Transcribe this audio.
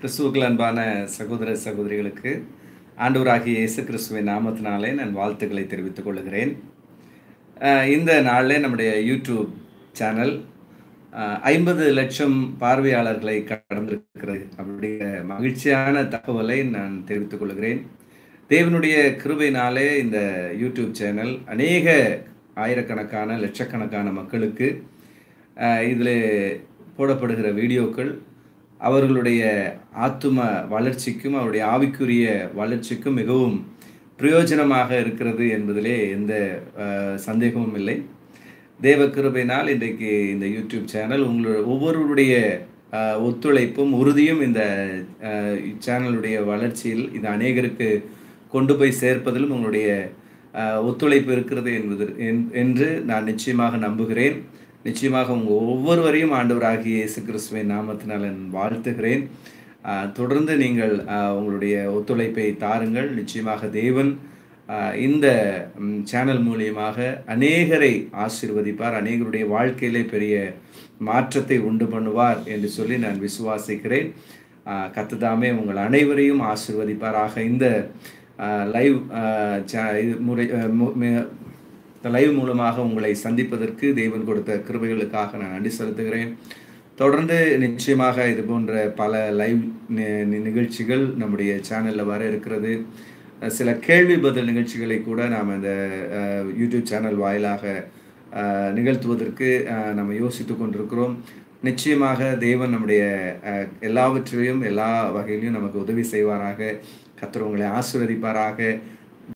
கிறிஸ்துவுக்கள் அன்பான சகோதர சகோதரிகளுக்கு ஆண்டவராகிய இயேசு கிறிஸ்துவின் நாமத்தினாலே நான் வாழ்த்துக்களை தெரிவித்துக் கொள்கிறேன். இந்த நாளில் நம்முடைய யூடியூப் சேனல் ஐம்பது லட்சம் பார்வையாளர்களை கடந்திருக்கிறது அப்படிங்கிற மகிழ்ச்சியான தகவலை நான் தெரிவித்துக் கொள்கிறேன். தேவனுடைய கிருபையினாலே இந்த யூடியூப் சேனல் அநேக ஆயிரக்கணக்கான லட்சக்கணக்கான மக்களுக்கு இதில் போடப்படுகிற வீடியோக்கள் அவர்களுடைய ஆத்தும வளர்ச்சிக்கும் அவருடைய ஆவிக்குரிய வளர்ச்சிக்கும் மிகவும் பிரயோஜனமாக இருக்கிறது என்பதிலே எந்த சந்தேகமும் இல்லை. தேவ கிருபையினால் இன்றைக்கு இந்த யூடியூப் சேனல் உங்களுடைய ஒவ்வொருவருடைய ஒத்துழைப்பும் உறுதியும் இந்த சேனலுடைய வளர்ச்சியில் இது அநேகருக்கு கொண்டு போய் சேர்ப்பதிலும் உங்களுடைய ஒத்துழைப்பு இருக்கிறது என்பது என்- என்று நான் நிச்சயமாக நம்புகிறேன். நிச்சயமாக உங்கள் ஒவ்வொருவரையும் ஆண்டவராகிய இயேசு கிறிஸ்துவின் நாமத்தினால் நான் வாழ்த்துகிறேன். தொடர்ந்து நீங்கள் உங்களுடைய ஒத்துழைப்பை தாருங்கள். நிச்சயமாக தேவன் இந்த சேனல் மூலியமாக அநேகரை ஆசீர்வதிப்பார். அநேகருடைய வாழ்க்கையிலே பெரிய மாற்றத்தை உண்டு பண்ணுவார் என்று சொல்லி நான் விசுவாசிக்கிறேன். கத்துதாமே உங்கள் அனைவரையும் ஆசீர்வதிப்பாராக. இந்த லைவ் இது முறை இந்த லைவ் மூலமாக உங்களை சந்திப்பதற்கு தேவன் கொடுத்த கிருபைகளுக்காக நான் நன்றி செலுத்துகிறேன். தொடர்ந்து நிச்சயமாக இது போன்ற பல லைவ் நி- நிகழ்ச்சிகள் நம்முடைய சேனலில் வர இருக்கிறது. சில கேள்வி பதில் நிகழ்ச்சிகளை கூட நாம் இந்த யூடியூப் சேனல் வாயிலாக நிகழ்த்துவதற்கு நம்ம யோசித்து கொண்டிருக்கிறோம். நிச்சயமாக தேவன் நம்முடைய எல்லாவற்றிலையும் எல்லாவற்றையும் எல்லா வகையிலையும் நமக்கு உதவி செய்வாராக. கத்துறவங்களை ஆசீர்வதிப்பாராக.